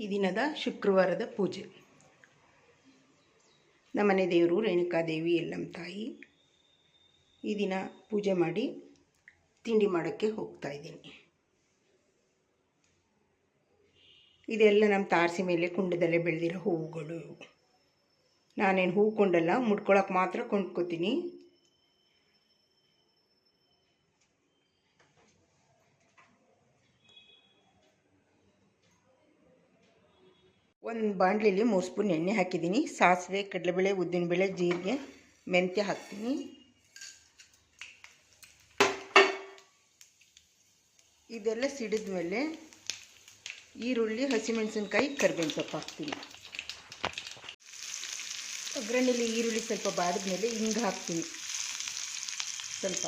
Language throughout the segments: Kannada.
ಈ ದಿನದ ಶುಕ್ರವಾರದ ಪೂಜೆ. ನಮ್ಮನೆ ದೇವರು ರೇಣುಕಾದೇವಿ ಎಲ್ಲಮ್ಮ ತಾಯಿ, ಈ ದಿನ ಪೂಜೆ ಮಾಡಿ ತಿಂಡಿ ಮಾಡೋಕ್ಕೆ ಹೋಗ್ತಾ ಇದ್ದೀನಿ. ಇದೆಲ್ಲ ನಮ್ಮ ತಾರಸಿ ಮೇಲೆ ಕುಂಡದಲ್ಲೇ ಬೆಳೆದಿರೋ ಹೂವುಗಳು. ನಾನೇನು ಹೂವು ಕೊಂಡಲ್ಲ ಮುಡ್ಕೊಳಕ್ಕೆ ಮಾತ್ರ ಕೊಂಡ್ಕೊತೀನಿ. ಒಂದು ಬಾಣಲಿಲಿ ಮೂರು ಸ್ಪೂನ್ ಎಣ್ಣೆ ಹಾಕಿದ್ದೀನಿ. ಸಾಸಿವೆ, ಕಡಲೆಬೇಳೆ, ಉದ್ದಿನಬೇಳೆ, ಜೀರಿಗೆ, ಮೆಂತ್ಯ ಹಾಕ್ತೀನಿ. ಇದೆಲ್ಲ ಸಿಡಿದ ಮೇಲೆ ಈರುಳ್ಳಿ, ಹಸಿಮೆಣಸಿನ್ಕಾಯಿ, ಕರಿಬೇವಿನ ಸೊಪ್ಪು ಹಾಕ್ತೀನಿ. ಒಗ್ಗರಣೆಯಲ್ಲಿ ಈರುಳ್ಳಿ ಸ್ವಲ್ಪ ಬಾಡಿದ ಮೇಲೆ ಹಿಂಗೆ ಹಾಕ್ತೀನಿ. ಸ್ವಲ್ಪ.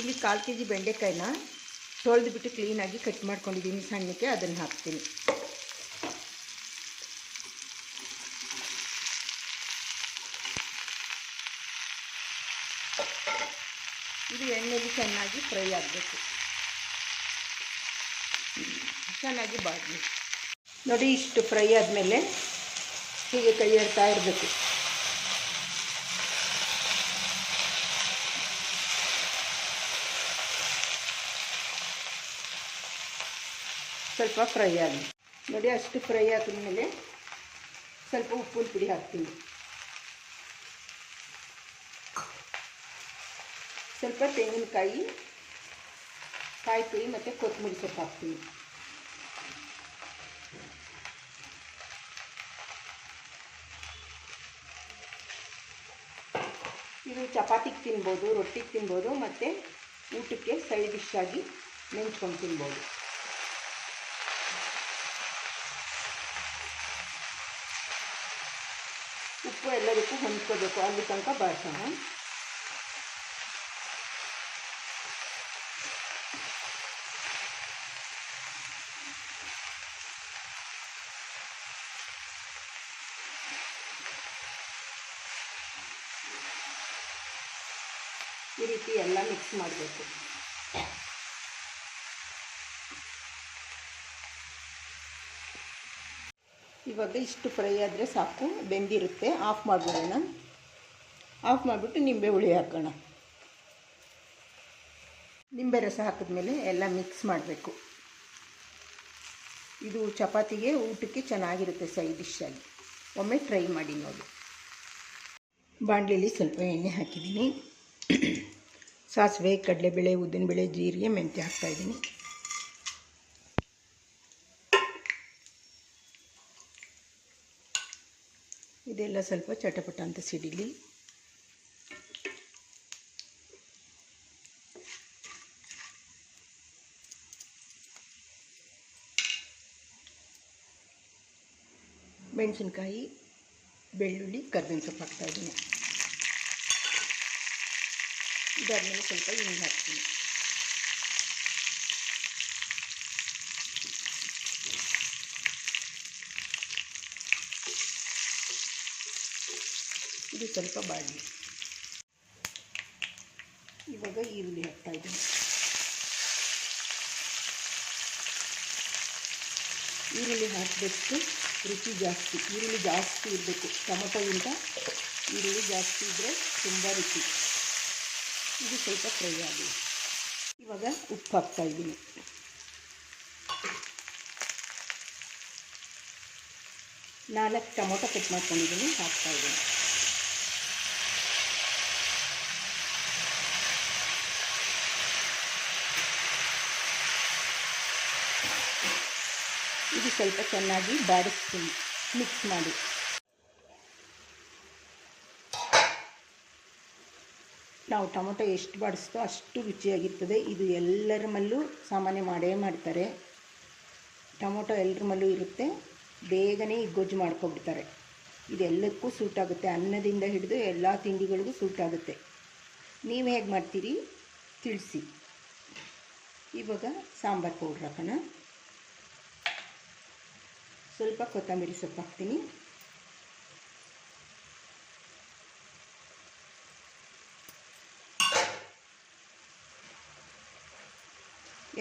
ಇಲ್ಲಿ ಕಾಲು ಕೆ ಜಿ ಬೆಂಡೆಕಾಯಿನ ತೊಳೆದ್ಬಿಟ್ಟು ಕ್ಲೀನಾಗಿ ಕಟ್ ಮಾಡ್ಕೊಂಡಿದ್ದೀನಿ ಸಣ್ಣಕ್ಕೆ, ಅದನ್ನು ಹಾಕ್ತೀನಿ ಇದು ಎಣ್ಣೆಲಿ ಚೆನ್ನಾಗಿ ಫ್ರೈ ಆಗಬೇಕು. ಚೆನ್ನಾಗಿ ಬಾಡಲಿ ನೋಡಿ, ಇಷ್ಟು ಫ್ರೈ ಆದಮೇಲೆ ಹೀಗೆ ಕೈ ಇರ್ಬೇಕು ಇರಬೇಕು. ಸ್ವಲ್ಪ ಫ್ರೈ ಆಗಲಿ. ನೋಡಿ, ಅಷ್ಟು ಫ್ರೈ ಆದಮೇಲೆ ಸ್ವಲ್ಪ ಉಪ್ಪಿನ ಪುಡಿ ಹಾಕ್ತೀನಿ. ಸ್ವಲ್ಪ ತೆಂಗಿನಕಾಯಿ ಕಾಯಿ ತುರಿ ಮತ್ತು ಕೊತ್ತಂಬರಿ ಸೊಪ್ಪು ಹಾಕ್ತೀನಿ. ಇದು ಚಪಾತಿಗೆ ತಿನ್ಬೋದು, ರೊಟ್ಟಿಗೆ ತಿನ್ಬೋದು, ಮತ್ತು ಊಟಕ್ಕೆ ಸೈಡ್ ಡಿಶ್ ಆಗಿ ನೆಂಚ್ಕೊಂಡು ತಿನ್ಬೋದು. ಉಪ್ಪು ಎಲ್ಲದಕ್ಕೂ ಹೊಂದ್ಕೋಬೇಕು, ಅಲ್ಲಿ ತನಕ ಬಾಡ್ಸೋಣ ಈ ರೀತಿ ಎಲ್ಲ ಮಿಕ್ಸ್ ಮಾಡಬೇಕು. ಇವಾಗ ಇಷ್ಟು ಫ್ರೈ ಆದರೆ ಸಾಕು, ಬೆಂದಿರುತ್ತೆ. ಆಫ್ ಮಾಡಿಬಿಡೋಣ. ಆಫ್ ಮಾಡಿಬಿಟ್ಟು ನಿಂಬೆ ಹುಳಿ ಹಾಕೋಣ. ನಿಂಬೆ ರಸ ಹಾಕಿದ್ಮೇಲೆ ಎಲ್ಲ ಮಿಕ್ಸ್ ಮಾಡಬೇಕು. ಇದು ಚಪಾತಿಗೆ, ಊಟಕ್ಕೆ ಚೆನ್ನಾಗಿರುತ್ತೆ ಸೈಡ್ ಡಿಶ್ ಆಗಿ ಒಮ್ಮೆ ಟ್ರೈ ಮಾಡಿ ನೋಡಿ. ಬಾಣಲಿಲಿ ಸ್ವಲ್ಪ ಎಣ್ಣೆ ಹಾಕಿದ್ದೀನಿ. ಸಾಸಿವೆ, ಕಡಲೆಬೇಳೆ, ಉದ್ದಿನಬೇಳೆ, ಜೀರಿಗೆ, ಮೆಂತ್ಯ ಹಾಕ್ತಾಯಿದ್ದೀನಿ ಇದೆಲ್ಲ ಸ್ವಲ್ಪ ಚಟಪಟ ಅಂತ ಸಿಡಿಲಿ. ಮೆಣಸಿನ್ಕಾಯಿ, ಬೆಳ್ಳುಳ್ಳಿ ಕರ್ಬೇವಿನ ಸೊಪ್ಪು ಹಾಕ್ತಾಯಿದ್ದೀನಿ ಇದಾದ್ಮೇಲೆ ಸ್ವಲ್ಪ ಹಿಂಗೆ ಹಾಕ್ತೀನಿ. ಇದು ಸ್ವಲ್ಪ ಬಾಡಲಿ. ಇವಾಗ ಈರುಳ್ಳಿ ಹಾಕ್ತಾ ಇದ್ದೀನಿ. ಈರುಳ್ಳಿ ಹಾಕಿದಷ್ಟು ರುಚಿ ಜಾಸ್ತಿ, ಈರುಳ್ಳಿ ಜಾಸ್ತಿ ಇರಬೇಕು. ಟೊಮೊಟೊಗಿಂತ ಈರುಳ್ಳಿ ಜಾಸ್ತಿ ಇದ್ದರೆ ತುಂಬ ರುಚಿ. ಇದು ಸ್ವಲ್ಪ ಫ್ರೈ ಆಗಲಿ ಇವಾಗ ಉಪ್ಪು ಹಾಕ್ತಾ ಇದ್ದೀನಿ. ನಾಲ್ಕು ಟೊಮೊಟೊ ಕಟ್ ಮಾಡ್ಕೊಂಡಿದ್ದೀನಿ, ಹಾಕ್ತಾ ಇದ್ದೀನಿ. ಇದು ಸ್ವಲ್ಪ ಚೆನ್ನಾಗಿ ಬಾಡಿಸ್ತೀನಿ. ಮಿಕ್ಸ್ ಮಾಡಿ. ನಾವು ಟೊಮೊಟೊ ಎಷ್ಟು ಬಾಡಿಸ್ತೋ ಅಷ್ಟು ರುಚಿಯಾಗಿರ್ತದೆ. ಇದು ಎಲ್ಲರ ಮಲ್ಲೂ ಸಾಮಾನ್ಯ ಮಾಡೇ ಮಾಡ್ತಾರೆ. ಟೊಮೊಟೊ ಎಲ್ಲರ ಮಲ್ಲೂ ಇರುತ್ತೆ. ಬೇಗನೆ ಗೊಜ್ಜು ಮಾಡ್ಕೊಬಿಡ್ತಾರೆ ಇದೆಲ್ಲಕ್ಕೂ ಸೂಟ್ ಆಗುತ್ತೆ ಅನ್ನದಿಂದ ಹಿಡಿದು ಎಲ್ಲ ತಿಂಡಿಗಳಿಗೂ ಸೂಟ್ ಆಗುತ್ತೆ ನೀವು ಹೇಗೆ ಮಾಡ್ತೀರಿ? ತಿಳಿಸಿ. ಇವಾಗ ಸಾಂಬಾರು ಪೌಡ್ರ್ ಹಾಕೋಣ. ಸ್ವಲ್ಪ ಕೊತ್ತಂಬರಿ ಸೊಪ್ಪು ಹಾಕ್ತೀನಿ.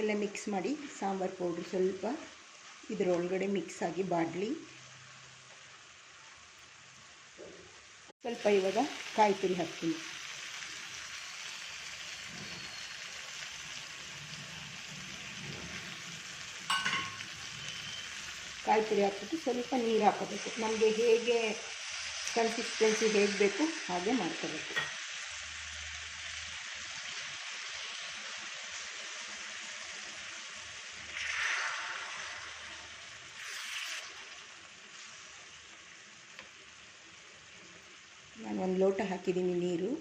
ಎಲ್ಲ ಮಿಕ್ಸ್ ಮಾಡಿ ಸಾಂಬಾರು ಪೌಡ್ರ್ ಸ್ವಲ್ಪ ಇದರೊಳಗಡೆ ಮಿಕ್ಸ್ ಆಗಿ ಬಾಡಲಿ. ಸ್ವಲ್ಪ ಇವಾಗ ಕಾಯಿ ತುರಿ ಹಾಕ್ತೀನಿ. ಕಾಯಿ ತುರಿ ಹಾಕ್ಬಿಟ್ಟು ಸ್ವಲ್ಪ ನೀರು ಹಾಕೋಬೇಕು. ನಮಗೆ ಹೇಗೆ ಕನ್ಸಿಸ್ಟೆನ್ಸಿ ಹೇಗೆ ಬೇಕು ಹಾಗೆ ಮಾಡ್ಕೋಬೇಕು. ನಾನು ಒಂದು ಲೋಟ ಹಾಕಿದ್ದೀನಿ ನೀರು.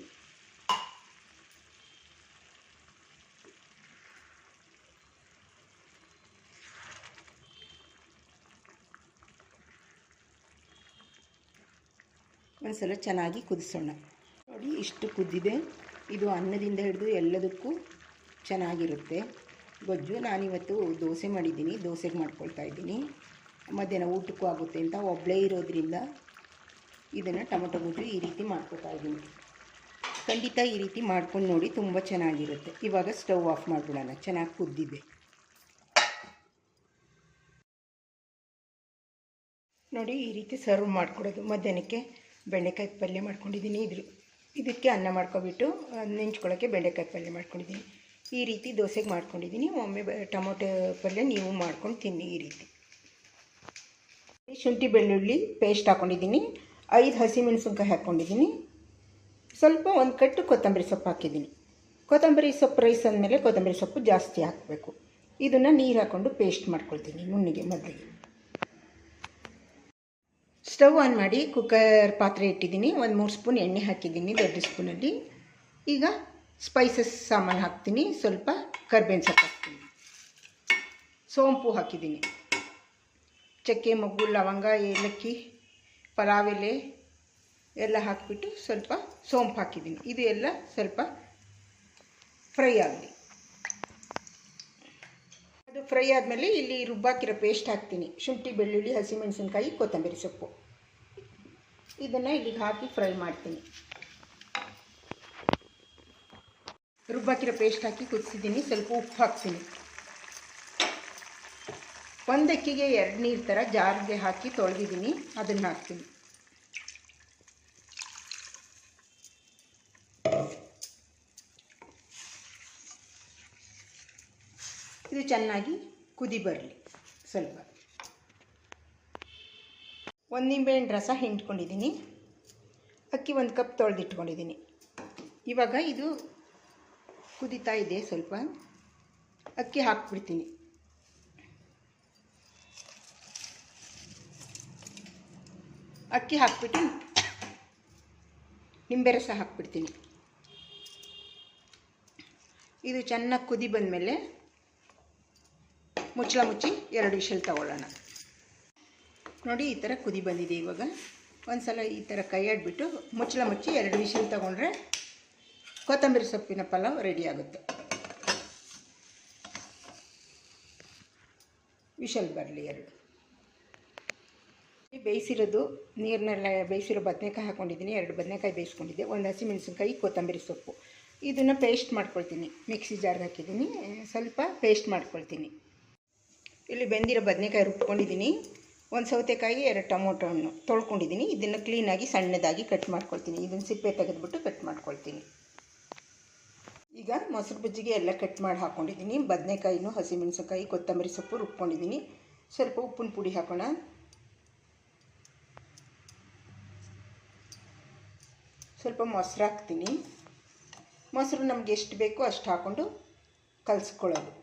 ಒಂದ್ಸಲ ಚೆನ್ನಾಗಿ ಕುದಿಸೋಣ. ನೋಡಿ, ಇಷ್ಟು ಕುದ್ದಿದೆ ಇದು ಅನ್ನದಿಂದ ಹಿಡಿದು ಎಲ್ಲದಕ್ಕೂ ಚೆನ್ನಾಗಿರುತ್ತೆ. ಗೊಜ್ಜು, ನಾನಿವತ್ತು ದೋಸೆ ಮಾಡಿದ್ದೀನಿ. ದೋಸೆಗೆ ಮಾಡ್ಕೊಳ್ತಾ ಇದ್ದೀನಿ. ಮಧ್ಯಾಹ್ನ ಊಟಕ್ಕೂ ಆಗುತ್ತೆ ಅಂತ ಒಬ್ಬಳೇ ಇರೋದ್ರಿಂದ ಇದನ್ನು ಟೊಮೊಟೊ ಗೊಜ್ಜು ಈ ರೀತಿ ಮಾಡ್ಕೊತಾ ಇದ್ದೀನಿ. ಖಂಡಿತ ಈ ರೀತಿ ಮಾಡ್ಕೊಂಡು ನೋಡಿ ತುಂಬ ಚೆನ್ನಾಗಿರುತ್ತೆ. ಇವಾಗ ಸ್ಟವ್ ಆಫ್ ಮಾಡಿಬಿಡೋಣ. ಚೆನ್ನಾಗಿ ಕುದ್ದಿದೆ. ನೋಡಿ, ಈ ರೀತಿ ಸರ್ವ್ ಮಾಡಿಕೊಡೋದು ಮಧ್ಯಾಹ್ನಕ್ಕೆ. ಬೆಂಡೆಕಾಯಿ ಪಲ್ಯ ಮಾಡ್ಕೊಂಡಿದ್ದೀನಿ. ಇದ್ರ, ಇದಕ್ಕೆ ಅನ್ನ ಮಾಡ್ಕೊಬಿಟ್ಟು ನೆಂಚ್ಕೊಳ್ಳೋಕ್ಕೆ ಬೆಂಡೆಕಾಯಿ ಪಲ್ಯ ಮಾಡ್ಕೊಂಡಿದ್ದೀನಿ. ಈ ರೀತಿ ದೋಸೆಗೆ ಮಾಡ್ಕೊಂಡಿದ್ದೀನಿ. ಒಮ್ಮೆ ಟೊಮೊಟೊ ಪಲ್ಯ ನೀವು ಮಾಡ್ಕೊಂಡು ತಿನ್ನಿ ಈ ರೀತಿ. ಶುಂಠಿ ಬೆಳ್ಳುಳ್ಳಿ ಪೇಸ್ಟ್ ಹಾಕ್ಕೊಂಡಿದ್ದೀನಿ ಐದು ಹಸಿಮೆಣಸಿನ್ಕಾಯಿ ಹಾಕ್ಕೊಂಡಿದ್ದೀನಿ ಸ್ವಲ್ಪ ಒಂದು ಕಟ್ಟು ಕೊತ್ತಂಬರಿ ಸೊಪ್ಪು ಹಾಕಿದ್ದೀನಿ. ಕೊತ್ತಂಬರಿ ಸೊಪ್ಪು ರೈಸ್ ಅಂದಮೇಲೆ ಕೊತ್ತಂಬರಿ ಸೊಪ್ಪು ಜಾಸ್ತಿ ಹಾಕಬೇಕು. ಇದನ್ನು ನೀರು ಹಾಕ್ಕೊಂಡು ಪೇಸ್ಟ್ ಮಾಡ್ಕೊಳ್ತೀನಿ ನುಣ್ಣಿಗೆ ಮೊದಲಿಗೆ ಸ್ಟವ್ ಆನ್ ಮಾಡಿ ಕುಕ್ಕರ್ ಪಾತ್ರೆ ಇಟ್ಟಿದ್ದೀನಿ. ಒಂದು ಮೂರು ಸ್ಪೂನ್ ಎಣ್ಣೆ ಹಾಕಿದ್ದೀನಿ ದೊಡ್ಡ ಸ್ಪೂನಲ್ಲಿ. ಈಗ ಸ್ಪೈಸಸ್ ಸಾಮಾನು ಹಾಕ್ತೀನಿ. ಸ್ವಲ್ಪ ಕರ್ಬೇವಿನ ಸೊಪ್ಪು ಹಾಕ್ತೀನಿ. ಸೋಂಪು ಹಾಕಿದ್ದೀನಿ. ಚಕ್ಕೆ, ಮೊಗ್ಗು, ಲವಂಗ, ಏಲಕ್ಕಿ ಪಲಾವ್ ಎಲೆ ಎಲ್ಲ ಹಾಕಿಬಿಟ್ಟು ಸ್ವಲ್ಪ ಸೋಂಪು ಹಾಕಿದ್ದೀನಿ. ಇದು ಎಲ್ಲ ಸ್ವಲ್ಪ ಫ್ರೈ ಆಗಲಿ. ಅದು ಫ್ರೈ ಆದಮೇಲೆ ಇಲ್ಲಿ ರುಬ್ಬಾಕಿರೋ ಪೇಸ್ಟ್ ಹಾಕ್ತೀನಿ. ಶುಂಠಿ, ಬೆಳ್ಳುಳ್ಳಿ, ಹಸಿಮೆಣಸಿನ್ಕಾಯಿ, ಕೊತ್ತಂಬರಿ ಸೊಪ್ಪು. ಇದನ್ನು ಇಲ್ಲಿಗೆ ಹಾಕಿ ಫ್ರೈ ಮಾಡ್ತೀನಿ. ರುಬ್ಬಾಕಿರೋ ಪೇಸ್ಟ್ ಹಾಕಿ ಕುದಿಸಿದ್ದೀನಿ ಸ್ವಲ್ಪ ಉಪ್ಪು ಹಾಕ್ತೀನಿ. ಒಂದಕ್ಕಿಗೆ ಎರಡು ನೀರು ಥರ ಜಾರಿಗೆ ಹಾಕಿ ತೊಳೆದಿದ್ದೀನಿ ಅದನ್ನು ಹಾಕ್ತೀನಿ. ಇದು ಚೆನ್ನಾಗಿ ಕುದಿ ಬರಲಿ ಸ್ವಲ್ಪ. ಒಂದು ನಿಂಬೆಹಣ್ಣು ರಸ ಹಿಂಡ್ಕೊಂಡಿದ್ದೀನಿ. ಅಕ್ಕಿ ಒಂದು ಕಪ್ ತೊಳೆದಿಟ್ಕೊಂಡಿದ್ದೀನಿ. ಇವಾಗ ಇದು ಕುದೀತಾ ಇದೆ ಸ್ವಲ್ಪ. ಅಕ್ಕಿ ಹಾಕ್ಬಿಡ್ತೀನಿ. ಅಕ್ಕಿ ಹಾಕ್ಬಿಟ್ಟು ನಿಂಬೆ ರಸ ಹಾಕ್ಬಿಡ್ತೀನಿ. ಇದು ಚೆನ್ನಾಗಿ ಕುದಿ ಬಂದಮೇಲೆ ಮುಚ್ಚಳ ಮುಚ್ಚಿ ಎರಡು ವಿಷಲ್ ತಗೊಳ್ಳೋಣ. ನೋಡಿ ಈ ಥರ ಕುದಿ ಬಂದಿದೆ ಇವಾಗ. ಒಂದು ಸಲ ಈ ಥರ ಕೈ ಆಡಿಬಿಟ್ಟು ಮುಚ್ಚಳ ಮುಚ್ಚಿ ಎರಡು ವಿಷಲ್ ತೊಗೊಂಡ್ರೆ ಕೊತ್ತಂಬರಿ ಸೊಪ್ಪಿನ ಪಲಾವ್ ರೆಡಿ ಆಗುತ್ತೆ. ವಿಷಲ್ ಬರಲಿ ಎರಡು. ಬೇಯಿಸಿರೋದು ನೀರನ್ನೆಲ್ಲ ಬೇಯಿಸಿರೋ ಬದನೆಕಾಯಿ ಹಾಕ್ಕೊಂಡಿದ್ದೀನಿ ಎರಡು ಬದನೆಕಾಯಿ ಬೇಯಿಸ್ಕೊಂಡಿದ್ದೆ. ಒಂದು ಹಸಿಮೆಣಸಿನ್ಕಾಯಿ, ಕೊತ್ತಂಬರಿ ಸೊಪ್ಪು. ಇದನ್ನು ಪೇಸ್ಟ್ ಮಾಡ್ಕೊಳ್ತೀನಿ. ಮಿಕ್ಸಿ ಜಾರ್ಗೆ ಹಾಕಿದ್ದೀನಿ. ಸ್ವಲ್ಪ ಪೇಸ್ಟ್ ಮಾಡ್ಕೊಳ್ತೀನಿ. ಇಲ್ಲಿ ಬೆಂದಿರೋ ಬದನೆಕಾಯಿ ರುಬ್ಕೊಂಡಿದ್ದೀನಿ. ಒಂದು ಸೌತೆಕಾಯಿ, ಎರಡು ಟೊಮೊಟೊ ಹಣ್ಣು ತೊಳ್ಕೊಂಡಿದ್ದೀನಿ. ಇದನ್ನು ಕ್ಲೀನಾಗಿ ಸಣ್ಣದಾಗಿ ಕಟ್ ಮಾಡ್ಕೊಳ್ತೀನಿ. ಇದನ್ನು ಸಿಪ್ಪೆ ತೆಗೆದುಬಿಟ್ಟು ಕಟ್ ಮಾಡ್ಕೊಳ್ತೀನಿ. ಈಗ ಮೊಸರು ಬಜ್ಜಿಗೆ ಎಲ್ಲ ಕಟ್ ಮಾಡಿ ಹಾಕ್ಕೊಂಡಿದ್ದೀನಿ ಬದನೆಕಾಯಿನೂ, ಹಸಿಮೆಣಸಿನ್ಕಾಯಿ, ಕೊತ್ತಂಬರಿ ಸೊಪ್ಪು ರುಬ್ಕೊಂಡಿದ್ದೀನಿ. ಸ್ವಲ್ಪ ಉಪ್ಪಿನ ಪುಡಿ ಹಾಕೋಣ. ಸ್ವಲ್ಪ ಮೊಸರು ಹಾಕ್ತೀನಿ. ಮೊಸರು ನಮ್ಗೆ ಎಷ್ಟು ಬೇಕೋ ಅಷ್ಟು ಹಾಕ್ಕೊಂಡು ಕಲಿಸ್ಕೊಳ್ಳೋದು.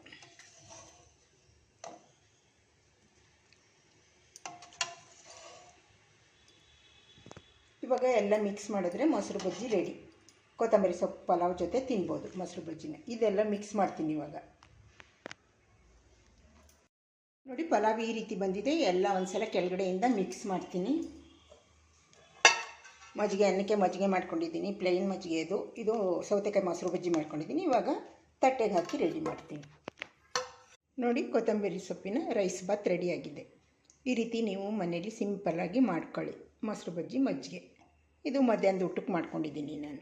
ಇವಾಗ ಎಲ್ಲ ಮಿಕ್ಸ್ ಮಾಡಿದ್ರೆ ಮೊಸರು ಬಜ್ಜಿ ರೆಡಿ ಕೊತ್ತಂಬರಿ ಸೊಪ್ಪು, ಪಲಾವ್ ಜೊತೆ ತಿನ್ಬೋದು ಮೊಸರು ಬಜ್ಜಿನ. ಇದೆಲ್ಲ ಮಿಕ್ಸ್ ಮಾಡ್ತೀನಿ ಇವಾಗ. ನೋಡಿ, ಪಲಾವ್ ಈ ರೀತಿ ಬಂದಿದೆ. ಎಲ್ಲ ಒಂದ್ಸಲ ಕೆಳಗಡೆಯಿಂದ ಮಿಕ್ಸ್ ಮಾಡ್ತೀನಿ. ಮಜ್ಜಿಗೆ, ಅನ್ನಕ್ಕೆ ಮಜ್ಜಿಗೆ ಮಾಡ್ಕೊಂಡಿದ್ದೀನಿ. ಪ್ಲೇನ್ ಮಜ್ಜಿಗೆ ಇದು ಇದು ಸೌತೆಕಾಯಿ ಮೊಸರು ಬಜ್ಜಿ ಮಾಡ್ಕೊಂಡಿದ್ದೀನಿ. ಇವಾಗ ತಟ್ಟೆಗೆ ಹಾಕಿ ರೆಡಿ ಮಾಡ್ತೀನಿ. ನೋಡಿ, ಕೊತ್ತಂಬರಿ ಸೊಪ್ಪಿನ ರೈಸ್ ಬಾತ್ ರೆಡಿಯಾಗಿದೆ ಈ ರೀತಿ ನೀವು ಮನೇಲಿ ಸಿಂಪಲ್ಲಾಗಿ ಮಾಡ್ಕೊಳ್ಳಿ. ಮೊಸರು ಬಜ್ಜಿ ಮಜ್ಜಿಗೆ. ಇದು ಮಧ್ಯಾಹ್ನದ ಊಟಕ್ಕೆ ಮಾಡ್ಕೊಂಡಿದ್ದೀನಿ ನಾನು.